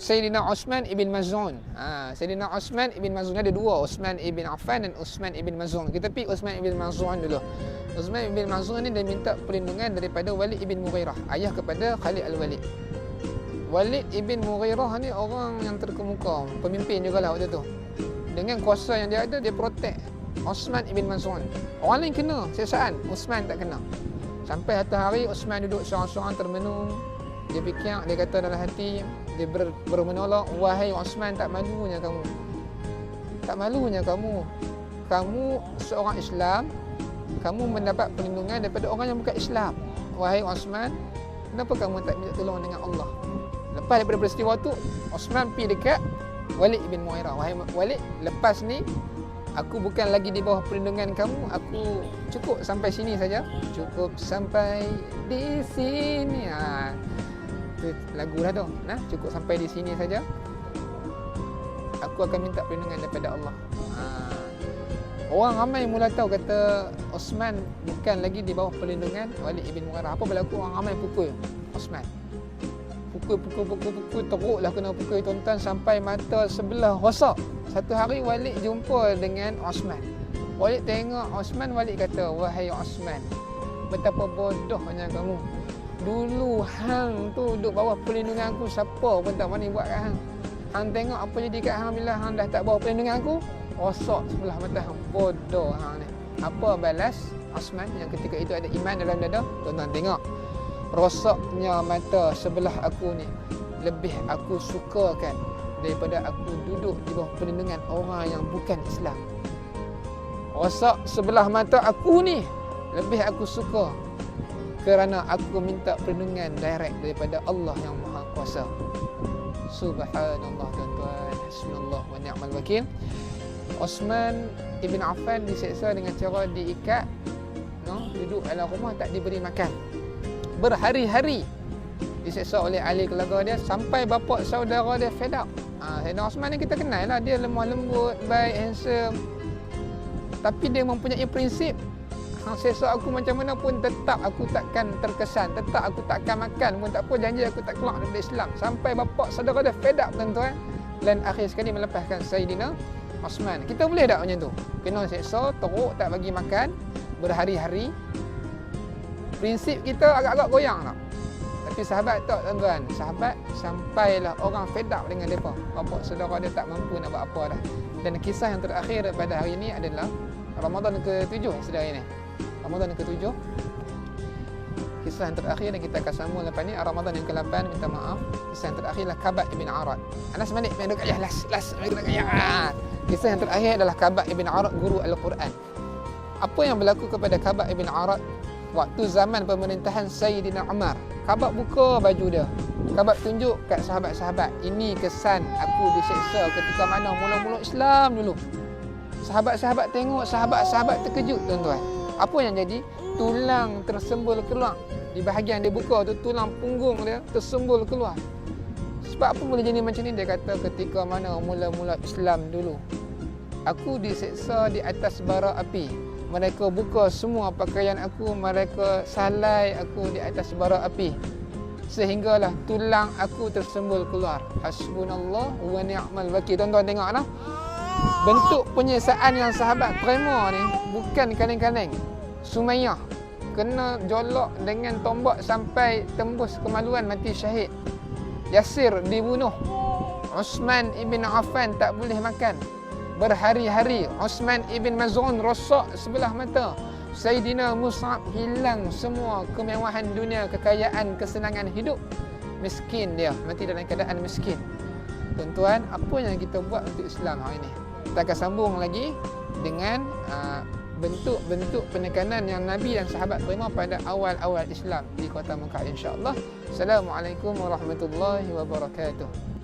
Sayyidina Osman ibn Mazun. Ha, Sayyidina Osman ibn Mazun ada dua, Osman ibn Affan dan Osman ibn Mazun. Kita pergi Osman ibn Mazun dulu. Osman ibn Mazun ni dia minta perlindungan daripada Walid ibn Mughirah, ayah kepada Khalid al-Walid. Walid ibn Mughirah ni orang yang terkemuka, pemimpin juga lah waktu tu. Dengan kuasa yang dia ada, dia protek Osman ibn Mazun. Orang lain kena siasaan, Osman tak kena. Sampai satu hari Osman duduk seorang-seorang termenung. Dia fikir, dia kata dalam hati, dia ber, bermenolong, wahai Osman tak malunya kamu. Tak malunya kamu. Kamu seorang Islam, kamu mendapat perlindungan daripada orang yang bukan Islam. Wahai Osman, kenapa kamu tak minta tolong dengan Allah? Lepas daripada peristiwa tu, Osman pergi dekat Walid bin Muairah. Wahai Walid, lepas ni aku bukan lagi di bawah perlindungan kamu, aku cukup sampai sini saja. Cukup sampai di sini. Ha. Itu lagu lah tu. Nah, cukup sampai di sini saja. Aku akan minta perlindungan daripada Allah. Ha. Orang ramai mula tahu kata Osman bukan lagi di bawah perlindungan Walid ibn Mughirah. Apa berlaku? Orang ramai pukul Osman. Pukul, pukul, pukul, pukul, teruklah kena pukul tuan-tuan sampai mata sebelah rosak. Satu hari Walid jumpa dengan Osman. Walid tengok Osman, Walid kata, Wahai Osman, betapa bodohnya kamu. Dulu hang tu duduk bawah perlindungan aku, siapa pun tak berani buat kat hang. Hang tengok apa jadi kat hang bila hang dah tak bawah perlindungan aku, rosak sebelah mata hang. Bodoh hang ni. Apa balas Osman yang ketika itu ada iman dalam dada? Tuan-tuan tengok. Rosaknya mata sebelah aku ni lebih aku sukakan daripada aku duduk di bawah perlindungan orang yang bukan Islam. Rosak sebelah mata aku ni lebih aku suka kerana aku minta perlindungan direct daripada Allah yang Maha Kuasa. Subhanallah tuan-tuan. Hasbunallah wa ni'mal wakil. Osman Ibn Affan diseksa dengan cara diikat no, duduk dalam rumah tak diberi makan. Berhari-hari diseksa oleh ahli keluarga dia sampai bapa saudara dia fed up. Ha, Sayyidina Osman ni kita kenal lah dia lemah lembut, baik, handsome. Tapi dia mempunyai prinsip Hang seksa aku macam mana pun tetap aku takkan terkesan Tetap aku takkan makan pun tak apa Janji aku tak keluar dari Islam. Sampai bapak saudara dia fed up tuan-tuan Dan akhir sekali melepaskan Sayyidina Osman. Kita boleh tak macam tu? Kena seksa, teruk, tak bagi makan Berhari-hari. Prinsip kita agak-agak goyang tak? Tapi sahabat tak tuan-tuan? Sahabat sampailah orang fed up dengan mereka. Bapak saudara dia tak mampu nak buat apa dah. Dan kisah yang terakhir pada hari ini adalah Ramadan ke-7 sedang ini. Ramadan ke-7. Kisah yang terakhir yang kita akan sambung lepas ni Ramadan yang ke-8 minta maaf. Kisah yang terakhir adalah Kabat ibn Arad. Anas balik main dekat las las main dekat ya. Kisah yang terakhir adalah Kabat ibn Arad guru Al-Quran. Apa yang berlaku kepada Kabat ibn Arad waktu zaman pemerintahan Sayyidina Umar? Kabat buka baju dia. Kabat tunjuk kat sahabat-sahabat, ini kesan aku diseksa ketika mana mula-mula Islam dulu. Sahabat-sahabat tengok, sahabat-sahabat terkejut tuan-tuan. Apa yang jadi? Tulang tersembul keluar. Di bahagian dia buka tu, tulang punggung dia tersembul keluar. Sebab apa boleh jadi macam ni? Dia kata ketika mana mula-mula Islam dulu. Aku diseksa di atas bara api. Mereka buka semua pakaian aku, mereka salai aku di atas bara api. Sehinggalah tulang aku tersembul keluar. Hasbunallah wa ni'mal wakil. Tuan-tuan tengok lah bentuk penyiksaan yang sahabat terima ni bukan kaleng-kaleng. Sumayyah kena jolok dengan tombak sampai tembus kemaluan mati syahid. Yasir dibunuh. Osman ibn Affan tak boleh makan. Berhari-hari Osman ibn Maz'un rosak sebelah mata. Sayyidina Mus'ab hilang semua kemewahan dunia, kekayaan, kesenangan hidup. Miskin dia, mati dalam keadaan miskin. Tuan-tuan, apa yang kita buat untuk Islam hari ini? Kita akan sambung lagi dengan uh, bentuk-bentuk penekanan yang Nabi dan sahabat terima pada awal-awal Islam di kota Mekah insya-Allah. Assalamualaikum warahmatullahi wabarakatuh.